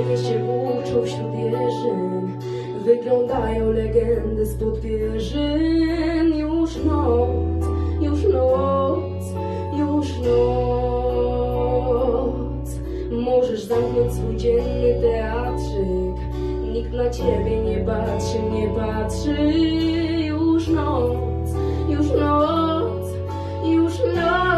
Cienie się włóczą wśród jeżyn Wyglądają legendy spod pierzyn. Już noc, już noc, już noc. Możesz zamknąć swój dzienny teatrzyk. Nikt na ciebie nie patrzy, nie patrzy. Już noc, już noc, już noc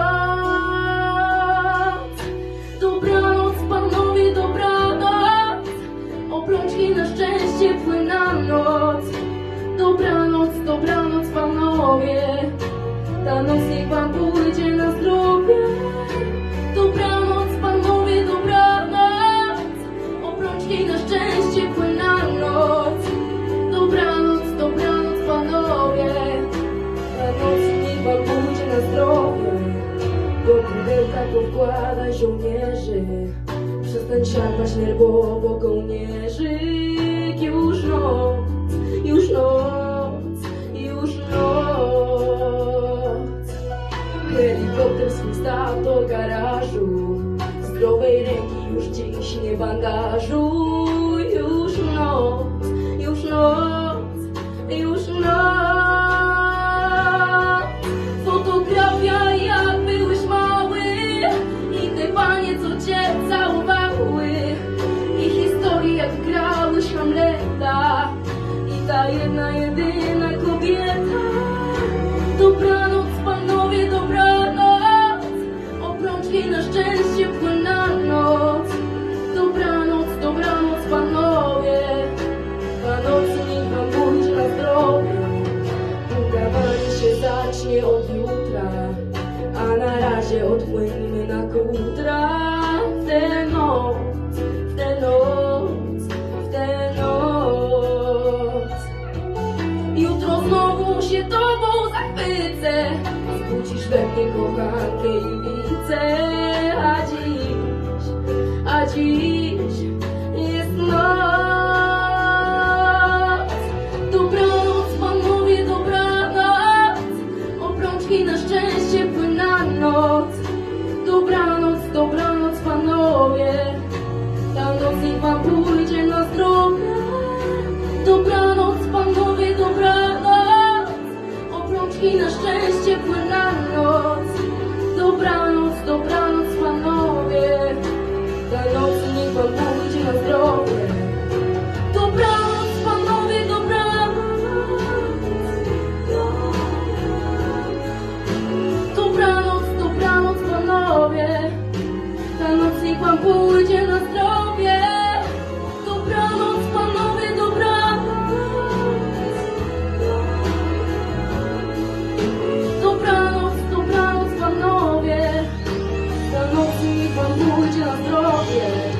zdrowie. Dobranoc panowie, dobranoc. Obrączki na szczęście płyna noc. Dobranoc, dobranoc panowie. Ta noc niech wam pójdzie na zdrowie. Do pudełka powkładaj żołnierzy Przestań szarpać nerwowo kołnierzyk Już noc, już noc, Zdrowej ręki już dziś nie bandażuj. Już noc, już noc, odpłyńmy na kutra W tę noc, w tę noc, w tę noc. Jutro znowu się tobą zachwycę Zbudzisz we mnie kochankę i widzę A dziś, a dziś i na szczęście płyna noc. Dobranoc, dobranoc panowie, ta noc niech wam na zdrowie. Dobranoc panowie, dobranoc, dobranoc, dobranoc panowie, ta noc niech wam so you?